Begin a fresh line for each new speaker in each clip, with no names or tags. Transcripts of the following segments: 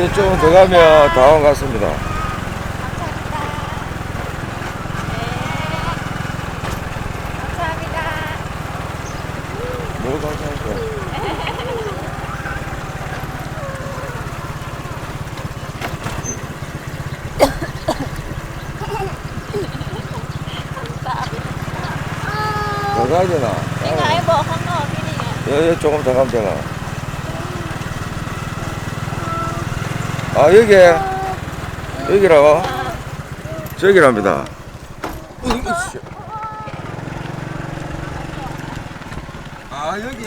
아, 이제 좀 더 가면 다원 같습니다.
감사합니다.
뭐 감사합니까? 더 가야 되나?
ยังไงบอกข้างนอกที่นี่ไง
여기 조금 더 가면 되나? 아, 여기, 여기라고? 저기랍니다. 아, 여기.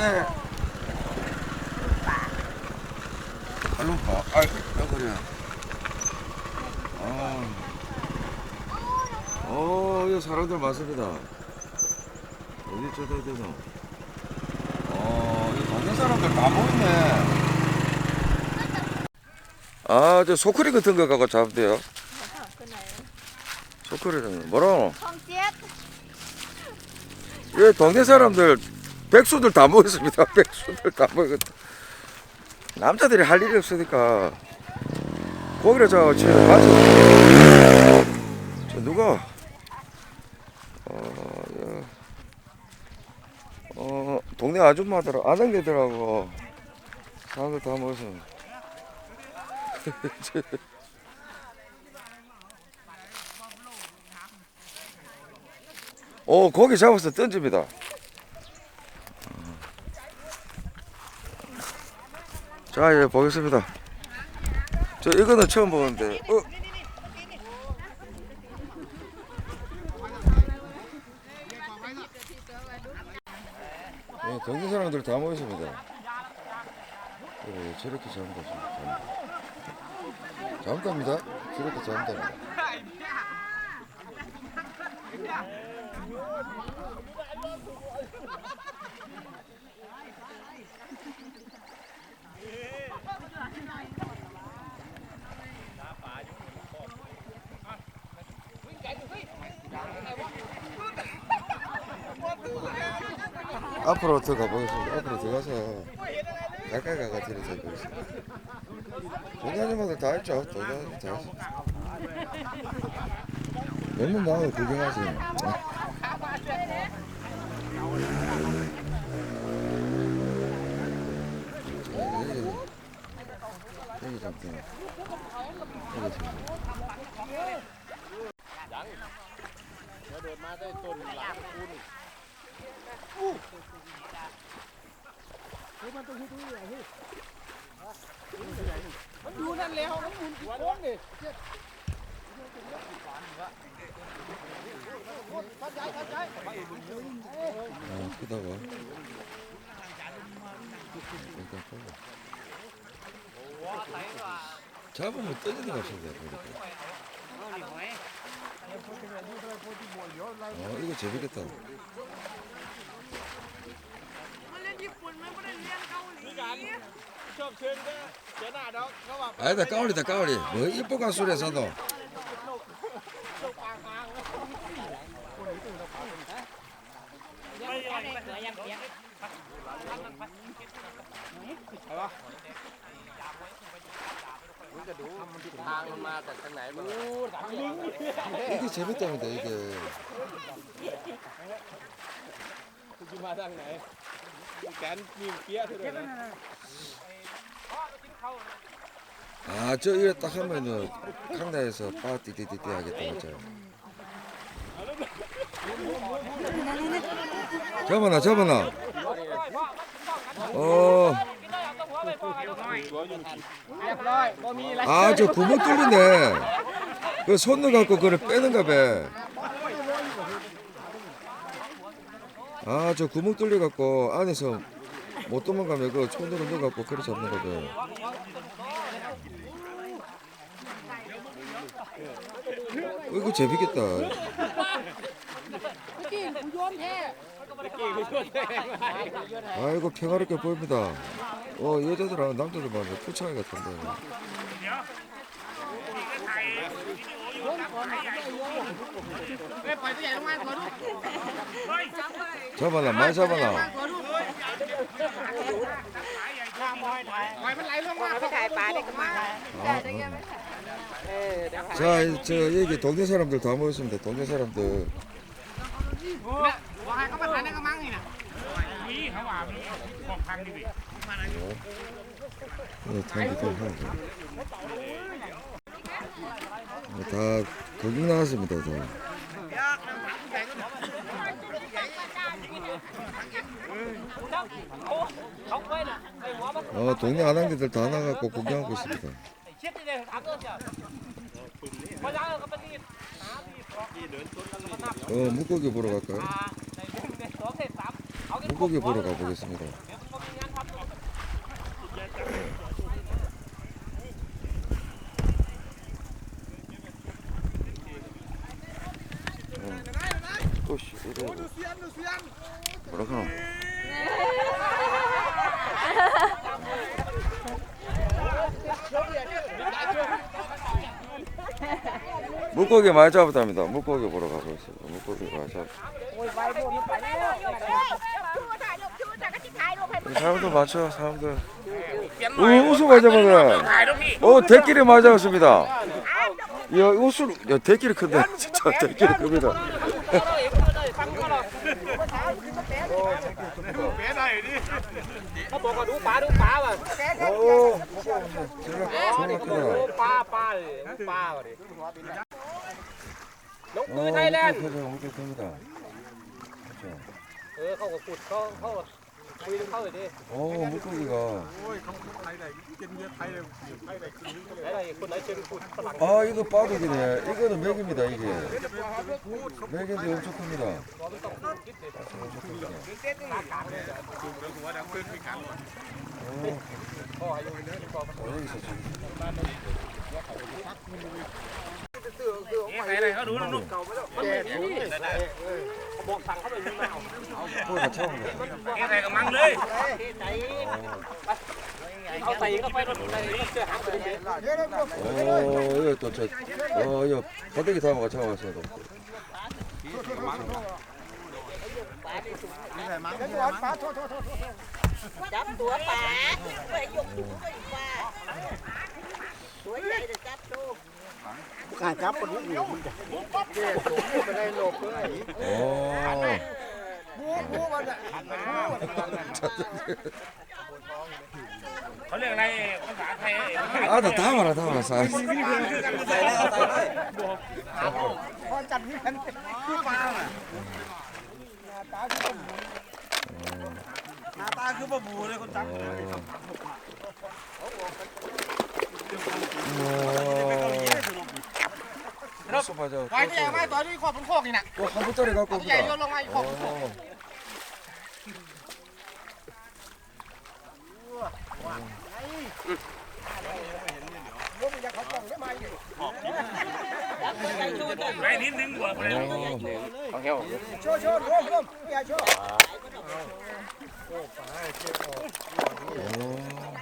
알론파. 아, 그래. 아. 어, 여기 사람들 많습니다. 어디 저다 되노? 어, 이 동네 사람들 다 모였네. 아, 저 소쿠리 같은 거 갖고 잡대요. 소쿠리는 뭐라? 예, 동네 사람들 백수들 다 먹었습니다. 백수들 다 먹었. 남자들이 할 일이 없으니까 고기를 저 집에 가져. 저 누가? 어, 저, 어 동네 아줌마들 아는 애들하고 사람들 다 먹었습니다. 오, 고기 잡아서 던집니다. 자, 이제 보겠습니다. 저 이거는 처음 보는데. 어? 예, 동네 사람들 다 모였습니다. 그래, 저렇게 잡는다, 잡는다. 잡답니다. 저렇게 잡답니다. 앞으로 들어가 보겠습니다. 앞으로 들어가서 가까이 가가 들어서 보겠습니다. 동자님마다 다 했죠. 동자님 다 했죠. 몇번 나와요 구경하세요. 여기 여기 잠깐 여기 잠깐. 아 크다고. 일단 커. 잡으면 떠지는 것 같은데 보니까. 어 이거 재밌겠다. 아 니다 까올리다 까올리. 뭐 이뻐가 술에서도. 이게 재밌답니다 이게. 아, 저 이래 딱 하면은 강다에서 빠 띠띠띠띠 하겠다 맞아요. 잡아놔, 잡아놔. 어. 아, 저 구멍 뚫리네. 그 손을 갖고 그걸 빼는가 봐. 아, 저 구멍 뚫려 갖고 안에서 못 도망가면 그 손으로 넣어갖고 그래 잡는 거죠. 어, 이거 재밌겠다. 아이고 평화롭게 보입니다. 어 여자들하고 남자들만 풀창이 같은데. 잡아라 많이 잡아라.
มันไหลลงมา
ไปถ่ายปลาได้ก็มา
아, 아. 자, 이- 저 여기 동네 사람들 다 모였습니다. 동네 사람들.
ว่าให้เขามาถ่ายในกระมังนี่นะ
네, tan기도 하고. 네, 다 거기 나왔습니다. 다. 어, 동네 아랑개들 다 나가고 구경하고 있습니다. 어, 물고기 보러 갈까요? 물고기 보러 가보겠습니다.
어. 어. 어,
뭐라 그러 물고기 많이 잡았답니다. 물고기 보러 가고 있습니다. 물고기 많이 잡았 사람들 많죠, 사람들. 오, 우수 가자마자. 오, 대끼리 많이 잡았습니다. 야, 우수, 야, 대끼리 큰데. 진짜 대끼리 큽니다.
오, น่อยดิ
เขาบอกว่าดูปลาดูปลาว่ะ
오, 정말 크다.
ปลาปลาเลยปลาว่ะดิลง
어,
มือไทยแลนด์
물고기 크죠, 물고기 큽니다. 그렇죠.
เออเขาก็ขุดเขาเขาคุยเขาเลยดิ
오, 물고기가.
โอ้ยเขาไทยได้กินเยอะไทยเลยไทยได้กิน
ไหนไหนคนไหนเชิงขุดฝรั่ง
아, 이거 빠둑이네. 이거는 맥입니다, 이게. 맥인데 엄청 큽니다. 엄청 큽니다.
หัวดังปืนมีการ
오, 어, 여기서 지금.
ใครอะไรเขาดูนุ่ม
มันไม่มีเขาบอกสั่งเขาไปมีมาเอา
코가 차오르네.
ใครกระมั từ từ này nó
đúng nó đúng cầu mới đâu cái này vấn đề đấy bọn thằng không phải như nào thôi mà chông cái này còn măng đi
어이 또 저, 어이 버티기 타면 같이 와서 또.
잡 tua bà, dùng tua bà, tua dậy rồi 잡 tua.
กาจับปนุกอยู่มันจะเจ๊สูงไม่ได้หลบเลย
โอ้
บูบูมันอะเขาเรียกอะไรภาษาไทย
อ้าตาต่ท่ามาละท่ามาละสาย
พอจัดที่มันคือปลาอะตาคือปลาบูหน้าตาคือปลาบูเลยคนจับ
โอ้ สุภา
เจ้าควาที่ใหญ่ไากตัวที่ขอบเป็นโคกนี่นะ
ตัวคอมพิว
เต
อร์เลยครับคอมตัวพิ
ใหญ่เตอ
โยน
ลงมาอีกขอบเป็นโคก
ไป
นิดนึง
หัวไปเลยเอาเหี้ยว
โชว์โชว์โชว์โชว์อย่าโชว์โอ้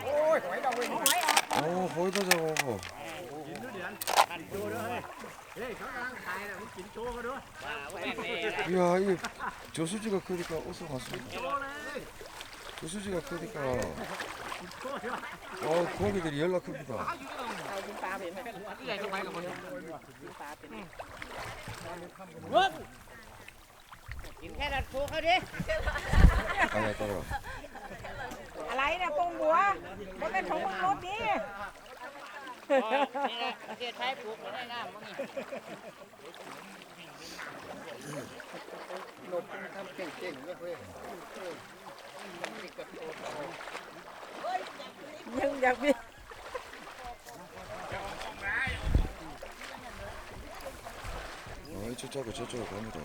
โหอยดาวเวงโอ้ยพระเจ้า
오, 거기다 잡아오고. 이야, 이 저수지가 크니까 웃어 맞습니다. 저수지가 크니까 어, 고기들이 연락 큽니다.
กินแค่ดัดฟูเขาดิ
아니야, 따라.
อะไรเนี่ยปงบัวมันเป็นของมึงรถดิ นี่แหละประเทศไทยปลูกไม่ได้งามมั้งนี่ยังอยากมี
어, 이쪽하고 저쪽으로 갑니다.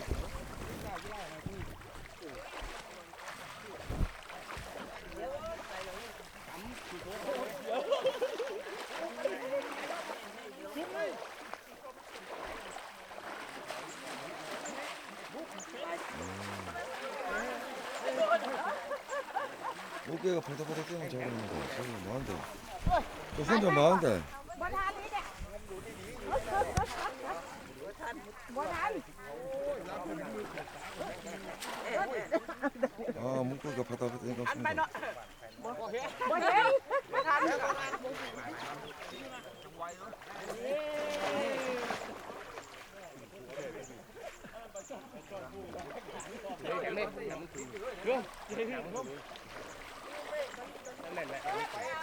두께가 팔다팔다 끼면 잡았는데 저기 뭐한데? 저 혼자 뭐한데?บ่ทันนี่แหละบ่ทัน아 물고기가 팔다팔다 생각
없습니다.บ่เห็น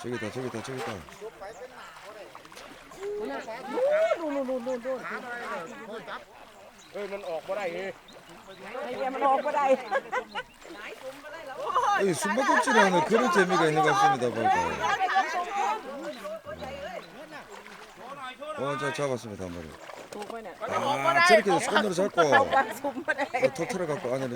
저기다 저기다 저기다
นู่นนู่นนู่นนู่นนู่น
เฮ้ยมันออกบ่ได้เฮ้ย
ไอ้เหี้ยมันออกมาได้
이 숨바꼭질하는 그런 재미가 있는 것 같습니다 보니까 어, 자 잡았습니다 한 마리
ถูกไหมเนี่ย
아 저렇게 손으로 잡고
ปลาซุ่มมาได้
어, 터트려 갖고 안에 넣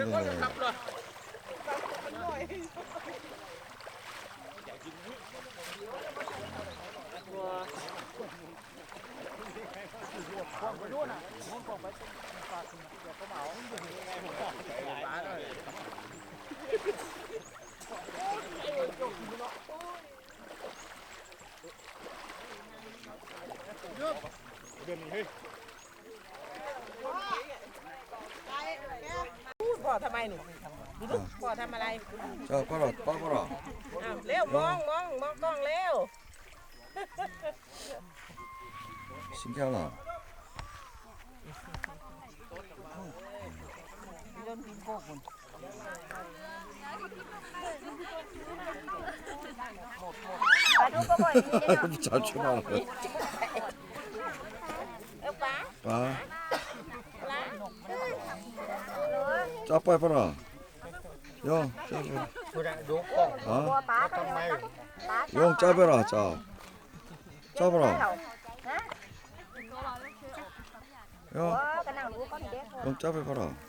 con
của luôn à muốn con phải phạt
thì giờ có máu phá rồi nước gần mình đi bỏ ทำไมหนูบ่ทำอะไร
เออก็หร
อก็ก็หรออ้าวเร็วมองมองมองกล้องเร็ว xin chào 1
잘 쳐봐.
봐.
짜빠 해봐라. 영, 짜봐. 아? 영, 짜봐라, 짜. 짜봐라. 영,
영, 짜봐라.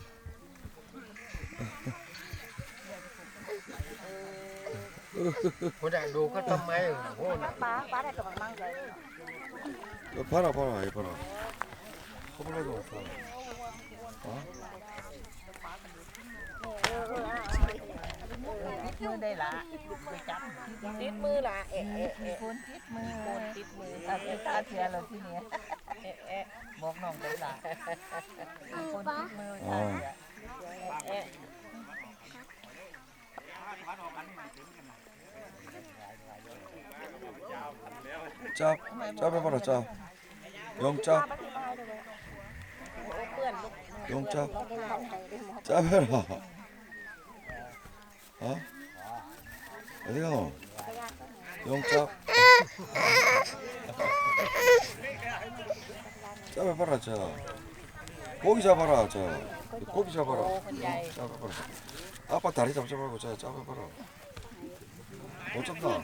ดูก็มีเด็ก
영 짜봐봐라
คุณดูก็ทำไมโอ้โห
ปลาปลาได้กับมังเลย
너 봐라 봐라 이 봐라 호블라도 없다 어?
มือได้ละไปจับติดมือละเอ๊ะเอ๊ะเอ๊ะคนติดมือคนติดมือตาตาเสียแล้วที่นี้เอ๊ะเอ๊ะบอกน้องได้ละคนติดมือ
어.
เอ๊ะ
짭, 짭 해봐라 짭. 영짭. 영짭. 짭 해라. 어? 어디 가노? 영짭. 짭 해봐라 짭. 고기 잡아라 짭. 고기 잡아라. 짭 해봐라. 아빠 다리 잡지 말고 자 잡아봐라. 못
잡다.